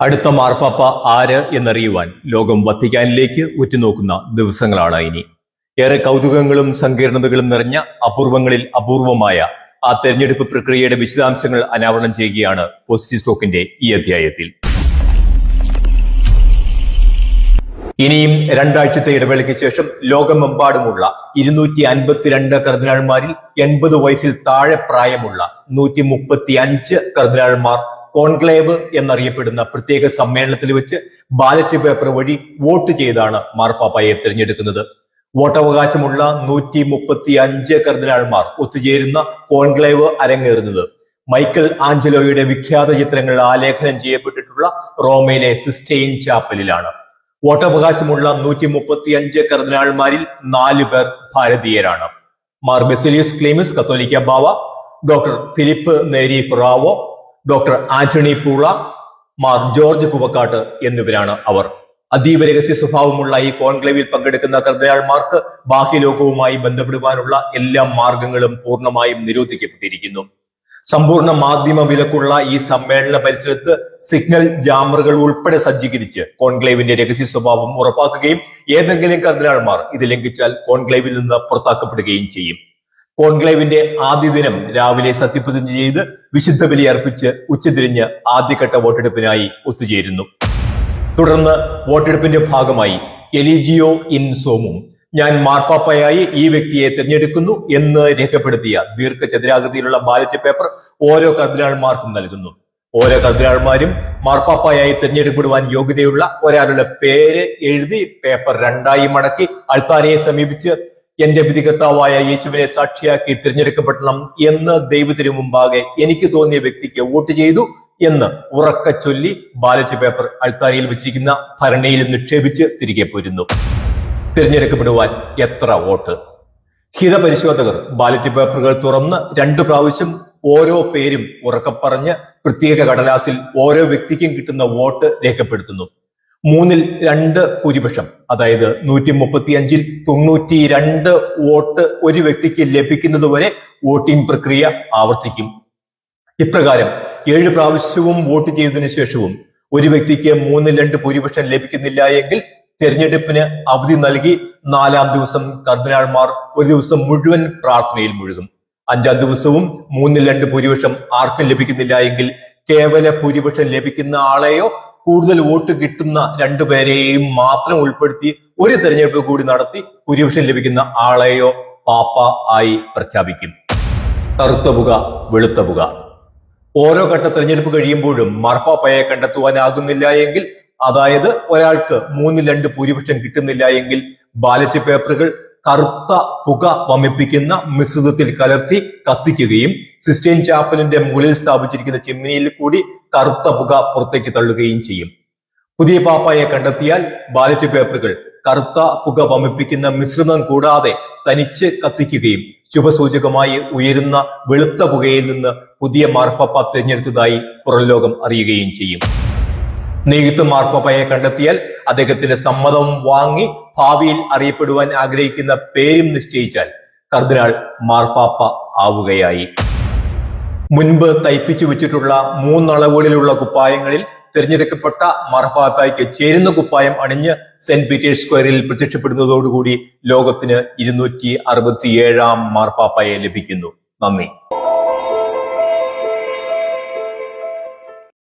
അടുത്ത മാർപ്പാപ്പ ആര് എന്നറിയുവാൻ ലോകം വത്തിക്കാനിലേക്ക് ഉറ്റുനോക്കുന്ന ദിവസങ്ങളാണ് ഇനി. ഏറെ കൗതുകങ്ങളും സങ്കീർണതകളും നിറഞ്ഞ അപൂർവങ്ങളിൽ അപൂർവമായ ആ തെരഞ്ഞെടുപ്പ് പ്രക്രിയയുടെ വിശദാംശങ്ങൾ അനാവരണം ചെയ്യുകയാണ് പോസിറ്റീവ് സ്റ്റോക്കിന്റെ ഈ അധ്യായത്തിൽ. ഇനിയും രണ്ടാഴ്ചത്തെ ഇടവേളയ്ക്ക് ശേഷം ലോകമെമ്പാടുമുള്ള ഇരുന്നൂറ്റി അൻപത്തിരണ്ട് കർദിനാൾമാരിൽ എൺപത് വയസ്സിൽ താഴെ പ്രായമുള്ള നൂറ്റി മുപ്പത്തി അഞ്ച് കർദിനാൾമാർ കോൺക്ലേവ് എന്നറിയപ്പെടുന്ന പ്രത്യേക സമ്മേളനത്തിൽ വെച്ച് ബാലറ്റ് പേപ്പർ വഴി വോട്ട് ചെയ്താണ് മാർപ്പാപ്പയെ തിരഞ്ഞെടുക്കുന്നത്. വോട്ടവകാശമുള്ള നൂറ്റി മുപ്പത്തി അഞ്ച് കർദിനാൾമാർ ഒത്തുചേരുന്ന കോൺക്ലേവ് അരങ്ങേറുന്നത്. മൈക്കൽ ആഞ്ചലോയുടെ വിഖ്യാത ചിത്രങ്ങൾ ആലേഖനം ചെയ്യപ്പെട്ടിട്ടുള്ള റോമയിലെ സിസ്റ്റെയിൻ ചാപ്പലിലാണ്. വോട്ടവകാശമുള്ള നൂറ്റി മുപ്പത്തി അഞ്ച് കർദിനാൾമാരിൽ നാല് പേർ ഭാരതീയരാണ്. മാർ ബെസിലിയസ് ക്ലീമിസ് കത്തോലിക്ക ബാവ ഡോക്ടർ ഫിലിപ്പ് നേരി റാവോ ഡോക്ടർ ആന്റണി പൂള മാർ ജോർജ് കുവക്കാട്ട് എന്നിവരാണ് അവർ. അതീവ രഹസ്യ സ്വഭാവമുള്ള ഈ കോൺക്ലേവിൽ പങ്കെടുക്കുന്ന കർദ്ദയാൾമാർക്ക് ബാഹ്യ ലോകവുമായി ബന്ധപ്പെടുവാനുള്ള എല്ലാ മാർഗങ്ങളും പൂർണമായും നിരോധിക്കപ്പെട്ടിരിക്കുന്നു. സമ്പൂർണ മാധ്യമ വിലക്കുള്ള ഈ സമ്മേളന പരിസരത്ത് സിഗ്നൽ ജാമറുകൾ ഉൾപ്പെടെ സജ്ജീകരിച്ച് കോൺക്ലേവിന്റെ രഹസ്യ സ്വഭാവം ഉറപ്പാക്കുകയും ഏതെങ്കിലും കർദിനാൾമാർ ഇത് ലംഘിച്ചാൽ കോൺക്ലേവിൽ നിന്ന് പുറത്താക്കപ്പെടുകയും ചെയ്യും. കോൺക്ലേവിന്റെ ആദ്യ ദിനം രാവിലെ സത്യപ്രതിജ്ഞ ചെയ്ത് വിശുദ്ധ ബലി അർപ്പിച്ച് ഉച്ചതിരിഞ്ഞ് ആദ്യഘട്ട വോട്ടെടുപ്പിനായി ഒത്തുചേരുന്നു. തുടർന്ന് വോട്ടെടുപ്പിന്റെ ഭാഗമായി എലിജിയോ ഇൻ സോമും ഞാൻ മാർപ്പാപ്പയായി ഈ വ്യക്തിയെ തിരഞ്ഞെടുക്കുന്നു എന്ന് രേഖപ്പെടുത്തിയ ദീർഘചതുരാകൃതിയിലുള്ള ബാലറ്റ് പേപ്പർ ഓരോ കർദിനാൾമാർക്കും നൽകുന്നു. ഓരോ കർദിനാൾമാരും മാർപ്പാപ്പയായി തിരഞ്ഞെടുക്കപ്പെടുവാൻ യോഗ്യതയുള്ള ഒരാളുടെ പേര് എഴുതി പേപ്പർ രണ്ടായി മടക്കി അൾത്താരയെ സമീപിച്ച് എന്റെ വിധികർത്താവായ യേശുവിനെ സാക്ഷിയാക്കി തിരഞ്ഞെടുക്കപ്പെടണം എന്ന് ദൈവത്തിനു മുമ്പാകെ എനിക്ക് തോന്നിയ വ്യക്തിക്ക് വോട്ട് ചെയ്തു എന്ന് ഉറക്ക ചൊല്ലി ബാലറ്റ് പേപ്പർ അൾത്താരയിൽ വെച്ചിരിക്കുന്ന ഭരണിയിൽ നിക്ഷേപിച്ച് തിരികെ പോരുന്നു. തിരഞ്ഞെടുക്കപ്പെടുവാൻ എത്ര വോട്ട്? ഹിതപരിശോധകർ ബാലറ്റ് പേപ്പറുകൾ തുറന്ന് രണ്ടു പ്രാവശ്യം ഓരോ പേരും ഉറക്കപ്പറഞ്ഞ് പ്രത്യേക കടലാസിൽ ഓരോ വ്യക്തിക്കും കിട്ടുന്ന വോട്ട് രേഖപ്പെടുത്തുന്നു. മൂന്നിൽ രണ്ട് ഭൂരിപക്ഷം. അതായത് നൂറ്റി മുപ്പത്തി അഞ്ചിൽ തൊണ്ണൂറ്റി രണ്ട് വോട്ട് ഒരു വ്യക്തിക്ക് ലഭിക്കുന്നതുവരെ വോട്ടിംഗ് പ്രക്രിയ ആവർത്തിക്കും. ഇപ്രകാരം ഏഴ് പ്രാവശ്യവും വോട്ട് ചെയ്തതിനു ശേഷവും ഒരു വ്യക്തിക്ക് മൂന്നിൽ രണ്ട് ഭൂരിപക്ഷം ലഭിക്കുന്നില്ല എങ്കിൽ തെരഞ്ഞെടുപ്പിന് അവധി നൽകി നാലാം ദിവസം കർദിനാൾമാർ ഒരു ദിവസം മുഴുവൻ പ്രാർത്ഥനയിൽ മുഴുകും. അഞ്ചാം ദിവസവും മൂന്നിൽ രണ്ട് ഭൂരിപക്ഷം ആർക്കും ലഭിക്കുന്നില്ല എങ്കിൽ കേവല ഭൂരിപക്ഷം ലഭിക്കുന്ന ആളെയോ കൂടുതൽ വോട്ട് കിട്ടുന്ന രണ്ടുപേരെയും മാത്രം ഉൾപ്പെടുത്തി ഒരു തെരഞ്ഞെടുപ്പ് കൂടി നടത്തി ഭൂരിപക്ഷം ലഭിക്കുന്ന ആളെയോ പാപ്പ ആയി പ്രഖ്യാപിക്കും. കറുത്ത പുക വെളുത്ത പുക. ഓരോ ഘട്ട തെരഞ്ഞെടുപ്പ് കഴിയുമ്പോഴും മാർപ്പാപ്പയെ കണ്ടെത്തുവാനാകുന്നില്ല എങ്കിൽ അതായത് ഒരാൾക്ക് മൂന്നിൽ രണ്ട് ഭൂരിപക്ഷം കിട്ടുന്നില്ല എങ്കിൽ ബാലറ്റ് പേപ്പറുകൾ കറുത്ത പുക വമിപ്പിക്കുന്ന മിശ്രിതത്തിൽ കലർത്തി കത്തിക്കുകയും സിസ്റ്റൈൻ ചാപ്പലിന്റെ മുകളിൽ സ്ഥാപിച്ചിരിക്കുന്ന ചിമ്മിനിയിൽ കൂടി കറുത്ത പുക പുറത്തേക്ക് തള്ളുകയും ചെയ്യും. പുതിയ പാപ്പായെ കണ്ടെത്തിയാൽ ബാലറ്റ് പേപ്പറുകൾ കറുത്ത പുക വമിപ്പിക്കുന്ന മിശ്രിതം കൂടാതെ തനിച്ച് കത്തിക്കുകയും ശുഭസൂചകമായി ഉയരുന്ന വെളുത്ത പുകയിൽ നിന്ന് പുതിയ മാർപ്പാപ്പ തിരഞ്ഞെടുത്തതായി പുറംലോകം അറിയുകയും ചെയ്യും. നെയ്ത്ത് മാർപ്പാപ്പയെ കണ്ടെത്തിയാൽ അദ്ദേഹത്തിന്റെ സമ്മതം വാങ്ങി ഭാവിയിൽ അറിയപ്പെടുവാൻ ആഗ്രഹിക്കുന്ന പേരും നിശ്ചയിച്ചാൽ കർദിനാൾ മാർപ്പാപ്പ ആവുകയായി. മുൻപ് തയ്പ്പിച്ചു വെച്ചിട്ടുള്ള മൂന്നളവുകളിലുള്ള കുപ്പായങ്ങളിൽ തിരഞ്ഞെടുക്കപ്പെട്ട മാർപ്പാപ്പയ്ക്ക് ചേരുന്ന കുപ്പായം അണിഞ്ഞ് സെന്റ് പീറ്റേഴ്സ് സ്ക്വയറിൽ പ്രത്യക്ഷപ്പെടുന്നതോടുകൂടി ലോകത്തിന് ഇരുന്നൂറ്റി അറുപത്തിയേഴാം മാർപ്പാപ്പയെ ലഭിക്കുന്നു. നന്ദി.